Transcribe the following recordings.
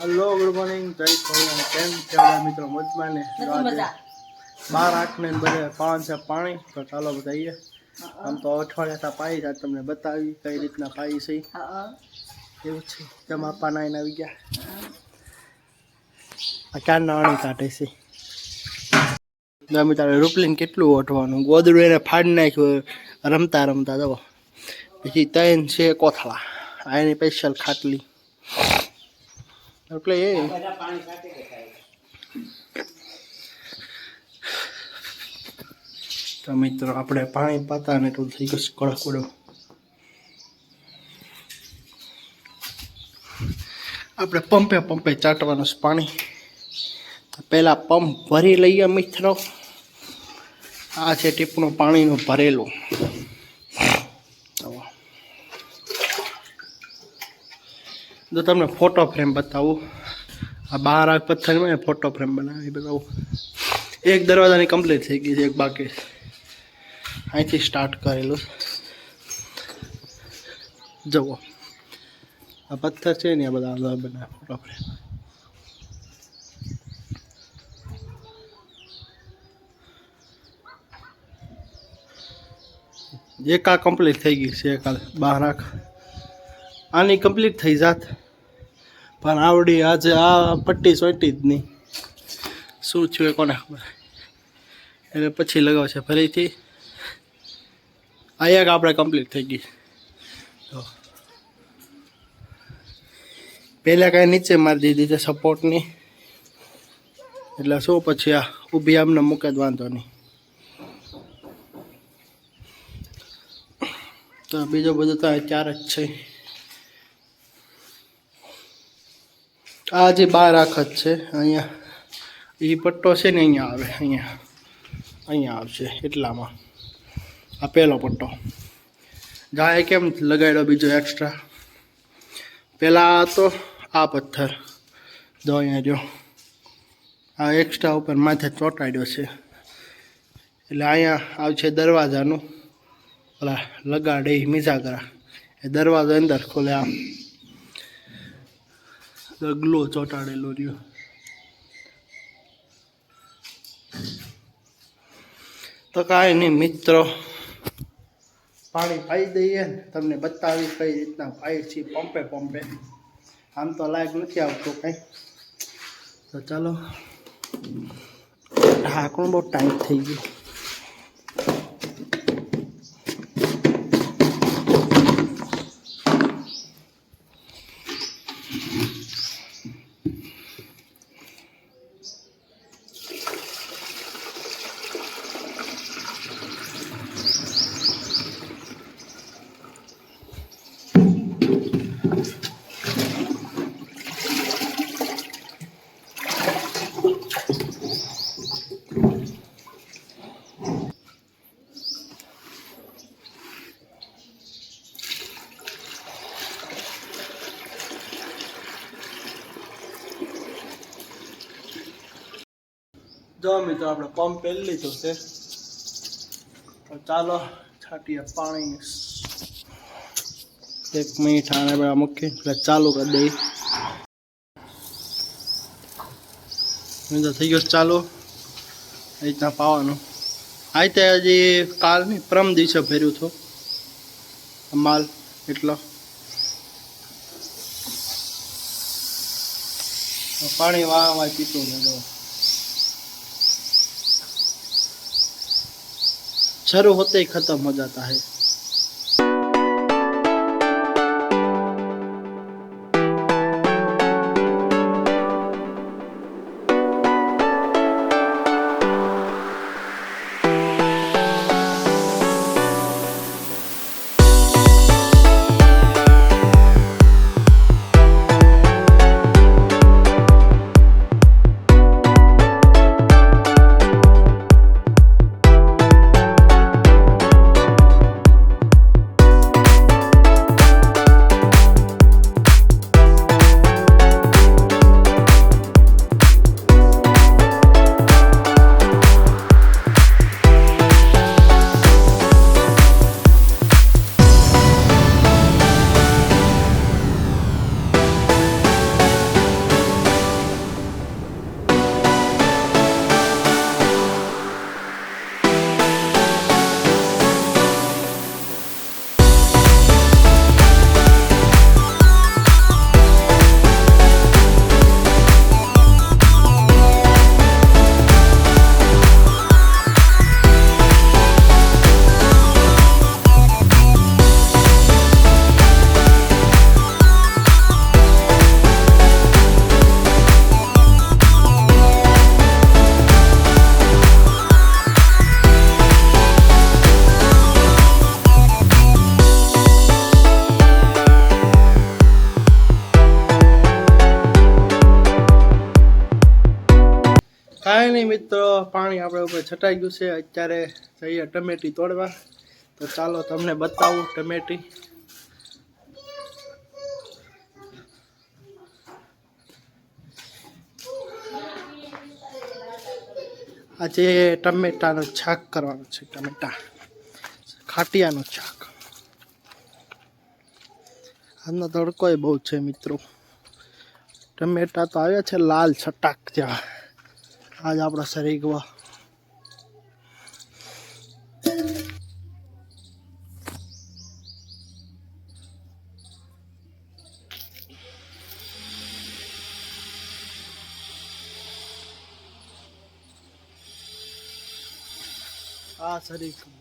Hello good morning જય ભગવાન કેમ છે મિત્રો? મજમાં ને? બાર આઠ ને બધે પાન છે પાણી. તો ચાલો બતાવીએ આમ તો અઠવાડિયા પાઈ જાય તમને બતાવી કઈ રીતના પાઈ છે. હા એવું છે. તેમ આપા નાઈને આવી ગયા. આ ક્યાં નાણી કાઢે છે? ગમે તારે રૂપલીને કેટલું ઓઠવાનું ગોદડું એને ફાડી નાખ્યું રમતા રમતા જવો પછી તૈન છે કોથળા. આ એની સ્પેશિયલ ખાટલી. એટલે એ. તો મિત્રો આપણે પાણી પાતા ને તો થઈ ગયું છે કડક કડક આપણે પંપે પંપે ચાટવાનું છે પાણી. પહેલાં પંપ ભરી લઈએ મિત્રો. આ છે ટીપનું પાણીનું ભરેલું જુઓ. જો તમને ફોટો ફ્રેમ બતાવું. આ બાર આગ પથ્થરમાં ફોટો ફ્રેમ બનાવી બતાવું. એક દરવાજાની કમ્પ્લીટ થઈ ગઈ છે, એક બાકી અહીંથી સ્ટાર્ટ કરેલું. જુઓ. આ પથ્થર છે ને, આ બધા બનાવે ફોટો ફ્રેમ એક આ કમ્પ્લીટ થઈ ગઈ છે, એક બહાર આખ આની કમ્પ્લીટ થઈ જાત. પણ આવડી આજે આ પટ્ટી સોટી જ નહીં. શું થયું એ કોને ખબર? એટલે પછી લગાવશે ફરીથી. આ એક આપણે કમ્પ્લીટ થઈ ગઈ. તો પહેલાં કાંઈ નીચે મારી દીધી છે સપોર્ટની એટલે શું પછી આ ઊભી આમને મૂકે જ વાંધો નહીં. તો બીજો બધો તો ચાર જ છે. આ જે બાર આખ જ છે, અહીંયા એ પટ્ટો છે ને અહીંયા આવે, અહીંયા અહીંયા આવશે, એટલામાં. આ પહેલો પટ્ટો. ગાય કેમ લગાડ્યો બીજો એક્સ્ટ્રા પહેલાં તો આ પથ્થર. જો અહીંયા જો, આ એક્સ્ટ્રા ઉપર માથે ચોંટાડ્યો છે. એટલે અહીંયા આવશે દરવાજાનું. ઓલા લગાડે મીઝાગરા એ દરવાજો અંદર ખોલે આમ. ગગલો ચોંટાડેલો રહ્યો. તો કાંઈ નહીં મિત્રો, પાણી પાઈ દઈએ તમને બતાવી કઈ રીતના પાઈ છે પંપે પંપે. આમ તો લાયક નથી આવતું કંઈ. તો ચાલો ઢાંકણું બહુ ટાઈટ થઈ ગયું. જો મિત્રો, આપણે પંપ પહેરી લીધો છે. ચાલો છાંટીએ પાણી. એક મિનિટ આને બધા મૂકી એટલે ચાલુ કરી દઈ મિત્રો, થઈ ગયો ચાલુ. એ રીતના પાવાનું. આ રીતે હજી કાલની પ્રમ દિવસે ભર્યું હતું. માલ એટલો. પાણી વાહ વાહ પીતું ને सर्व होते ही खत्म हो जाता है। કાંઈ મિત્રો, પાણી આપણે ઉપર છટાઈ ગયું છે. અત્યારે જઈએ ટમેટી તોડવા. તો ચાલો તમને બતાવું ટમેટી. આજે ટમેટાનું છાક કરવાનું છે, ટમેટા. ખાટિયાનું છાક આજનો તડકો બહુ છે મિત્રો. ટમેટા તો આવ્યા છે લાલ છટાક જેવા. આજ આપણા શરીરમાં આ શરીર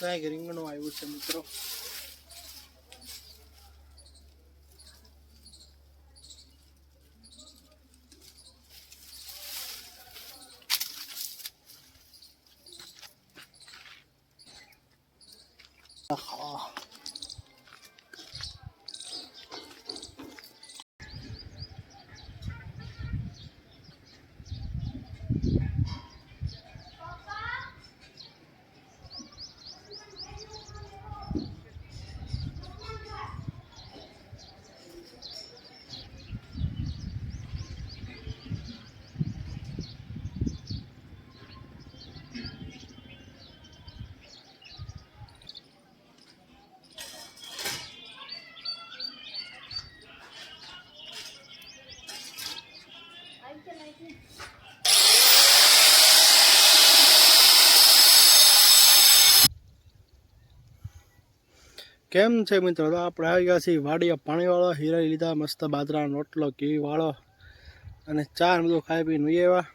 કાંઈક રીંગણું આવ્યું છે મિત્રો. કેમ છે મિત્રો? તો આપણે આવી ગયા છીએ વાડીયા પાણીવાળો હીરા લીધા, મસ્ત બાજરાનો રોટલો વાળો અને ચા બધું ખાઈ પીને ઉઈ એવા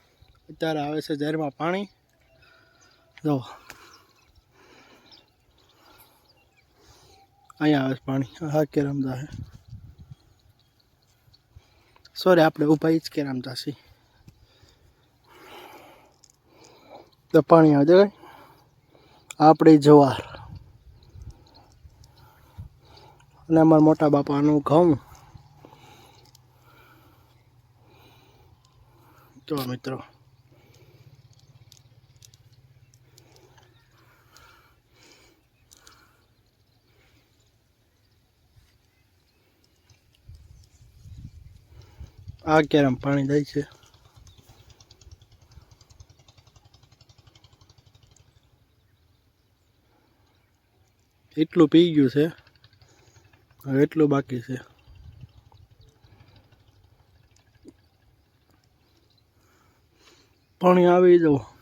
અત્યારે આવે છે ઝેરમાં પાણી. જો. અહીંયા આવે છે પાણી. હા કે રમતા સોરી આપણે ઊભા જ કે રમતા છીએ તો પાણી આવે આપણે જવાર. અને અમારા મોટા બાપાનું ઘઉં. તો મિત્રો આ કેરમ પાણી જાય છે. એટલું પી ગયું છે. હવે એટલું બાકી છે. પાણી આવી જવું